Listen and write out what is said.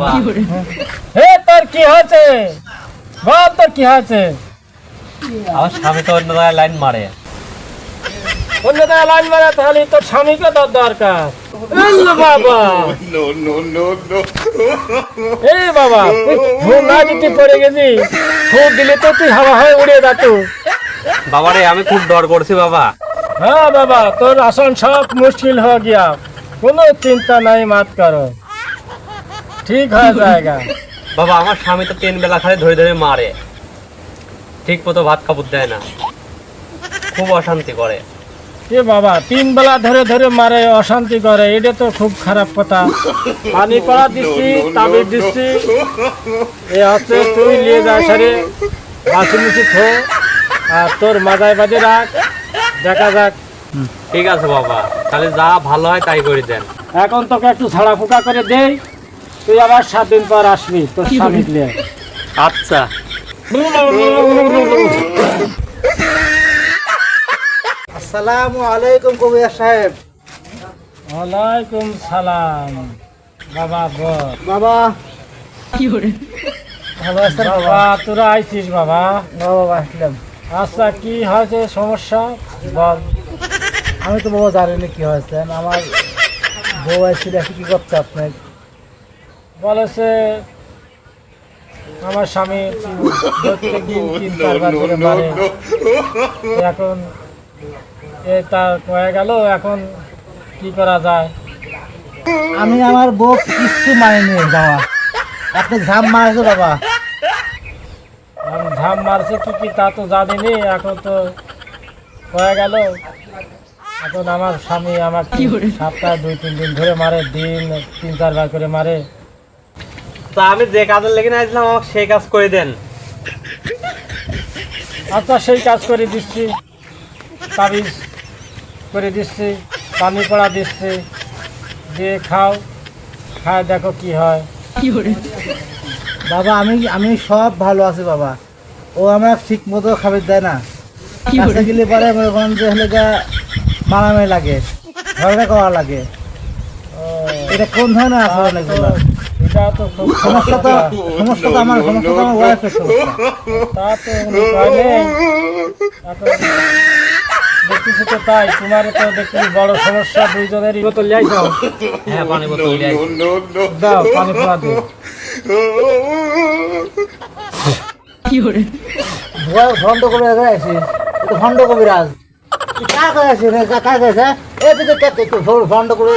বাবা। হে তোর কি হয়েছে? বল তোর কি হয়েছে? আমার স্বামী তো অন্য জায়গায় লাইন মারে। অন্য জায়গায় লাইন মারা তাহলে তোর স্বামীকে তোর দরকার। বাবা। বাবা তুই না দিতে পড়ে গেছি ফুল দিলে তো তুই হাওয়া হয়ে উড়ে যাত বাবা রে আমি খুব ডর করছি বাবা। হ্যাঁ বাবা তোর আসন সব মুশকিল হয়ে গিয়া। কোনো চিন্তা নাই মাত করো। ঠিক হয়ে যায়গা বাবা আমার স্বামী তো তিন বেলা খালি ধরে ধরে মারে। ঠিক মতো ভাত কাপড় দেয় না। খুব অশান্তি করে। এ বাবা তিন বেলা ধরে ধরে মারে অশান্তি করে। এটা তো খুব খারাপ কথা। পানি পড়া দিচ্ছি তাবিজ দিচ্ছি। এ হচ্ছে তুই নিয়ে যা সারে বাসি মুসি থো। আর তোর মাথায় বাজে রাখ দেখা যাক। ঠিক আছে বাবা তাহলে যা ভালো হয় তাই করে দেন। এখন তোকে একটু ছাড়া ফুকা করে দেই। তুই আবার সাত দিন পর আসবি তোর স্বামী নিয়ে। আচ্ছা। আসসালামু আলাইকুম কবির সাহেব। ওয়ালাইকুম সালাম। বাবা বাবা। কি আছেন? বাবা। তোরা আইছিস বাবা। বাবা আসলাম। আচ্ছা কি হয়েছে? সমস্যা? বল। আমি তো বাবা জানি না কি হয়েছে। আমার বউ আসছিল কি করছে আপনার বলেছে আমার স্বামী প্রত্যেক দিন তিন চারবার করে মারে এখন তার কয়ে গেল এখন কি করা যায়? আমি আমার বউ কিচ্ছু মানিনি যাওয়া। আপনি ঝাম মারছে বাবা। আমি ঝাম মারছে কি কি তা তো জানিনি এখন তো হয়ে গেল। এখন আমার স্বামী আমার সপ্তাহে দুই তিন দিন ধরে মারে দিন তিন চারবার করে মারে। তা আমি যে কাজের লেগে আসলাম আমাকে সেই কাজ করে দেন। আচ্ছা সেই কাজ করে দিচ্ছি। তাবিজ করে দিচ্ছি, পানি পড়া দিচ্ছি। দিয়ে খাও, খায় দেখো কি হয়। বাবা, আমি আমি সব ভালো আছি বাবা। ও আমার ঠিক মতো খাবার দেয় না। কাছে গেলে পরে মনে যে হলে গা মারামারি লাগে, ঝগড়া করা লাগে। এটা কোন ধরনের আচরণ এগুলো? তো খুব সমস্যা তো সমস্যা তো আমার সমস্যা। তো আমার ওয়াইফের সমস্যা তা তো কোনো উপায় দেখতেছি তো তাই তোমার তো দেখতেছি বড় সমস্যা দুইজনেরই বোতল হ্যাঁ পানি বোতল দাও পানি দিও। ভয় ভণ্ড কবিরাজ আছি এটা ভণ্ড কবিরাজ। কার কাছে আছে কার কাছে এ থেকে ভণ্ড করে